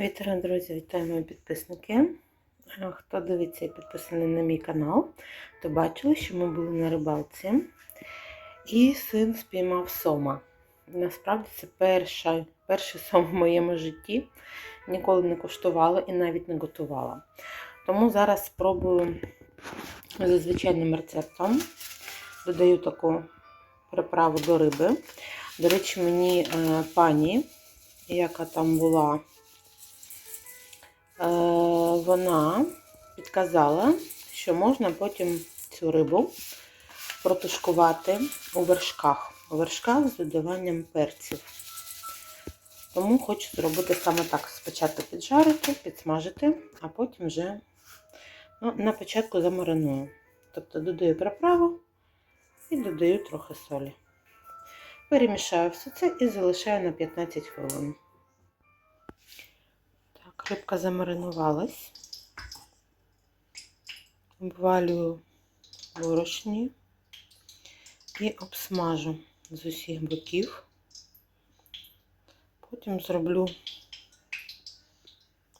Вітаю, друзі, вітаю мої підписники. Е, Хто дивиться і підписаний на мій канал, то бачили, що ми були на рибалці, і син спіймав сома. Насправді це перша, перший сом в моєму житті. Ніколи не куштувала і навіть не готувала. Тому зараз спробую за звичайним рецептом. Додаю таку приправу до риби. До речі, мені е, пані, яка там була, вона підказала, що можна потім цю рибу протушкувати у вершках. У вершках з додаванням перців. Тому хочу зробити саме так. Спочатку піджарити, підсмажити, а потім вже ну, на початку замариную. Тобто додаю приправу і додаю трохи солі. Перемішаю все це і залишаю на 15 хвилин. Рибка замаринувалась. Обвалюю борошні і обсмажу з усіх боків. Потім зроблю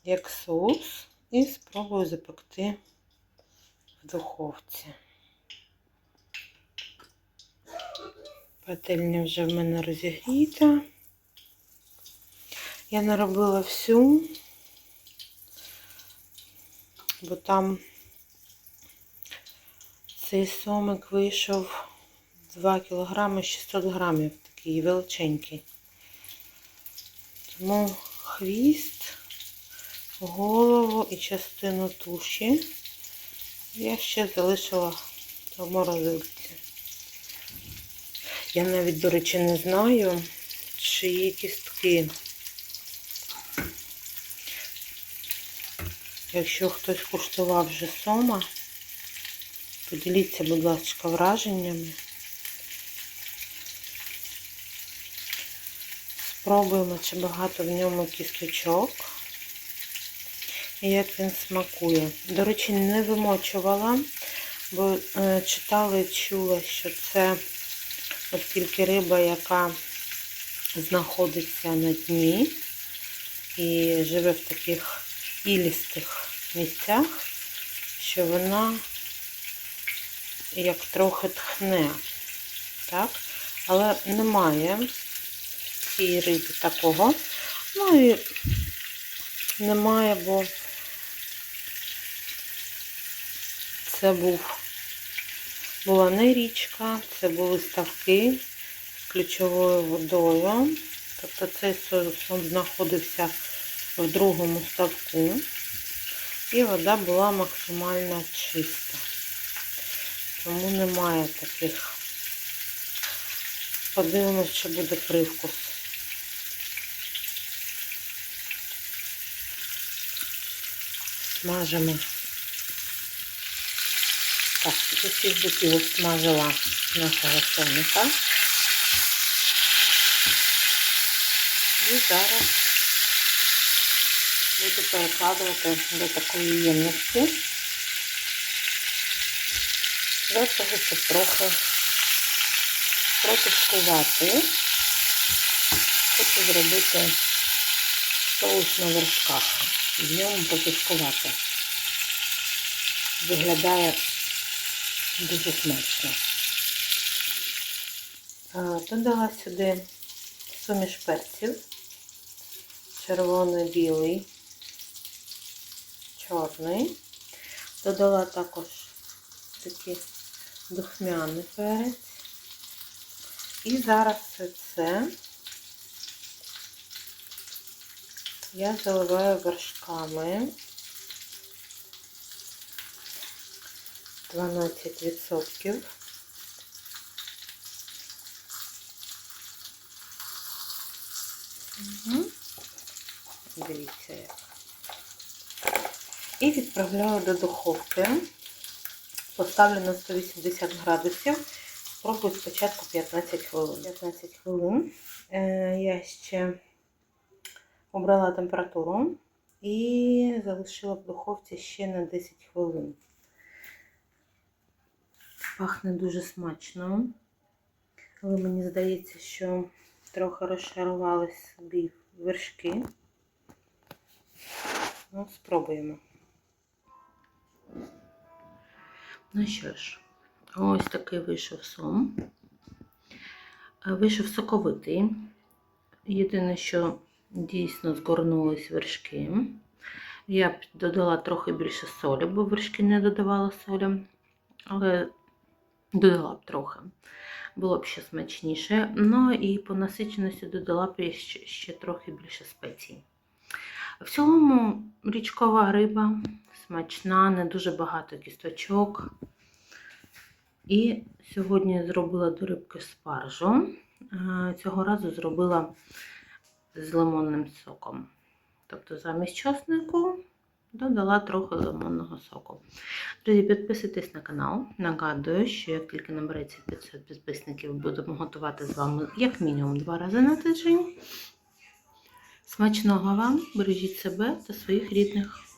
як соус і спробую запекти в духовці. Пательня вже в мене розігріта. Я наробила всю, бо там цей сомик вийшов 2 кг 600 грамів, такий величенький. Тому хвіст, голову і частину туші я ще залишила в морозилці. Я навіть, до речі, не знаю, чи є кістки. Якщо хтось куштував вже сома, поділіться, будь ласка, враженнями. Спробуємо, чи багато в ньому кісточок. І як він смакує. До речі, не вимочувала, бо е, читала і чула, що це оскільки риба, яка знаходиться на дні і живе в таких ілістих місцях, що вона як трохи тхне. Так? Але немає в цій рибі такого. Ну і немає, бо це був була не річка, це були ставки з ключовою водою. Тобто цей сон знаходився в другому ставку, і вода була максимально чиста. Тому немає таких. Подивимось, що буде привкус. Смажимо. Так, з усіх боків обсмажила нашого сонника. І зараз буду перекладувати до такої ємності. Для того, щоб трохи протушкувати. Хочу зробити соус на вершках. В ньому потушкувати. Виглядає дуже смачно. Додала сюди суміш перців, червоний, білий, чорний. Додала також такий духмяний перець. І зараз все це я заливаю вершками. 12%. Угу. Дивіться як. І відправляю до духовки. Поставлю на 180 градусів. Спробую спочатку 15 хвилин. 15 хвилин. Е, я ще обрала температуру і залишила в духовці ще на 10 хвилин. Пахне дуже смачно, але мені здається, що трохи розшарувались собі вершки. Ну, спробуємо. Ну що ж, ось такий вийшов сом. Е, Вийшов соковитий. Єдине, що дійсно згорнулись вершки. Я б додала трохи більше солі, бо вершки не додавала солі, але додала б трохи. Було б ще смачніше. Ну і по насиченості додала б ще, ще трохи більше спецій. В цілому річкова риба смачна, не дуже багато кісточок. І сьогодні зробила до рибки спаржу. Е, Цього разу зробила з лимонним соком. Тобто замість часнику додала трохи лимонного соку. Друзі, підписуйтесь на канал. Нагадую, що як тільки набереться 500 підписників, будемо готувати з вами як мінімум два рази на тиждень. Смачного вам, бережіть себе та своїх рідних.